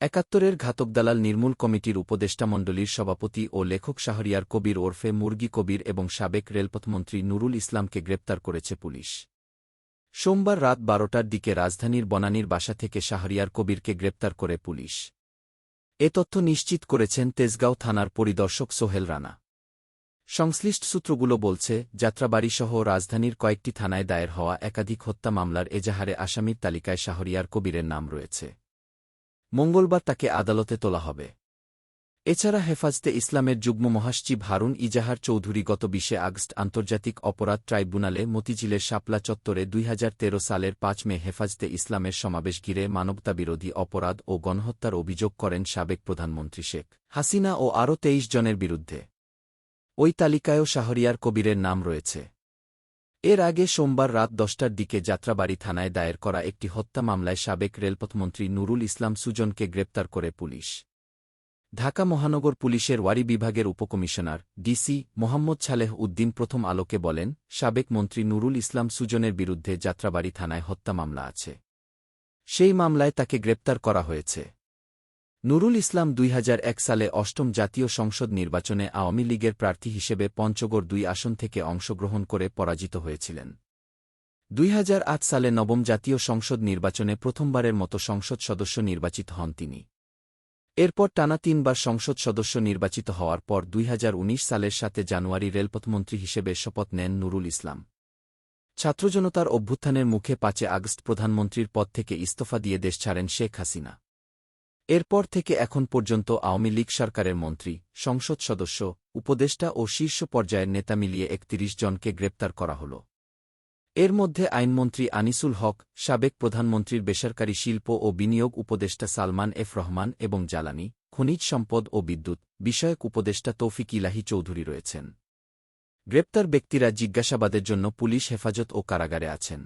একাত্তরের ঘাতক দালাল নির্মূল কমিটির উপদেষ্টামণ্ডলীর সভাপতি ও লেখক শাহরিয়ার কবির ওরফে মুরগি কবির এবং সাবেক রেলপথমন্ত্রী নুরুল ইসলামকে গ্রেপ্তার করেছে পুলিশ। সোমবার রাত বারোটার দিকে রাজধানীর বনানীর বাসা থেকে শাহরিয়ার কবিরকে গ্রেপ্তার করে পুলিশ। এ তথ্য নিশ্চিত করেছেন তেজগাঁও থানার পরিদর্শক সোহেল রানা। সংশ্লিষ্ট সূত্রগুলো বলছে, যাত্রাবাড়িসহ রাজধানীর কয়েকটি থানায় দায়ের হওয়া একাধিক হত্যা মামলার এজাহারে আসামির তালিকায় শাহরিয়ার কবিরের নাম রয়েছে। মঙ্গলবার তাকে আদালতে তোলা হবে। এছাড়া হেফাজতে ইসলামের যুগ্ম মহাসচিব হারুন ইজাহার চৌধুরী গত বিশে আগস্ট আন্তর্জাতিক অপরাধ ট্রাইব্যুনালে মতিঝিলের শাপলা চত্বরে দুই হাজার তেরো সালের পাঁচ মে হেফাজতে ইসলামের সমাবেশ ঘিরে মানবতাবিরোধী অপরাধ ও গণহত্যার অভিযোগ করেন সাবেক প্রধানমন্ত্রী শেখ হাসিনা ও আরও তেইশ জনের বিরুদ্ধে। ওই তালিকায়ও শাহরিয়ার কবিরের নাম রয়েছে। এর আগে সোমবার রাত দশটার দিকে যাত্রাবাড়ি থানায় দায়ের করা একটি হত্যা মামলায় সাবেক রেলপথমন্ত্রী নুরুল ইসলাম সুজনকে গ্রেপ্তার করে পুলিশ। ঢাকা মহানগর পুলিশের ওয়ারি বিভাগের উপকমিশনার ডিসি মোহাম্মদ ছালেহ উদ্দিন প্রথম আলোকে বলেন, সাবেক মন্ত্রী নুরুল ইসলাম সুজনের বিরুদ্ধে যাত্রাবাড়ি থানায় হত্যা মামলা আছে। সেই মামলায় তাকে গ্রেপ্তার করা হয়েছে। নুরুল ইসলাম দুই হাজার এক সালে অষ্টম জাতীয় সংসদ নির্বাচনে আওয়ামী লীগের প্রার্থী হিসেবে পঞ্চগড় দুই আসন থেকে অংশগ্রহণ করে পরাজিত হয়েছিলেন। দুই হাজার আট সালে নবম জাতীয় সংসদ নির্বাচনে প্রথমবারের মতো সংসদ সদস্য নির্বাচিত হন তিনি। এরপর টানা তিনবার সংসদ সদস্য নির্বাচিত হওয়ার পর দুই হাজার উনিশ সালের সাথে জানুয়ারি রেলপথমন্ত্রী হিসেবে শপথ নেন নুরুল ইসলাম। ছাত্রজনতার অভ্যুত্থানের মুখে পাঁচে আগস্ট প্রধানমন্ত্রীর পদ থেকে ইস্তফা দিয়ে দেশ ছাড়েন শেখ হাসিনা। এরপর থেকে এখন পর্যন্ত আওয়ামী লীগ সরকারের মন্ত্রী, সংসদ সদস্য, উপদেষ্টা ও শীর্ষ পর্যায়ের নেতা মিলিয়ে একত্রিশ জনকে গ্রেপ্তার করা হল। এর মধ্যে আইনমন্ত্রী আনিসুল হক, সাবেক প্রধানমন্ত্রীর বেসরকারি শিল্প ও বিনিয়োগ উপদেষ্টা সালমান এফ রহমান এবং জ্বালানি, খনিজ সম্পদ ও বিদ্যুৎ বিষয়ক উপদেষ্টা তৌফিক ইলাহি চৌধুরী রয়েছেন। গ্রেপ্তার ব্যক্তিরা জিজ্ঞাসাবাদের জন্য পুলিশ হেফাজত ও কারাগারে আছেন।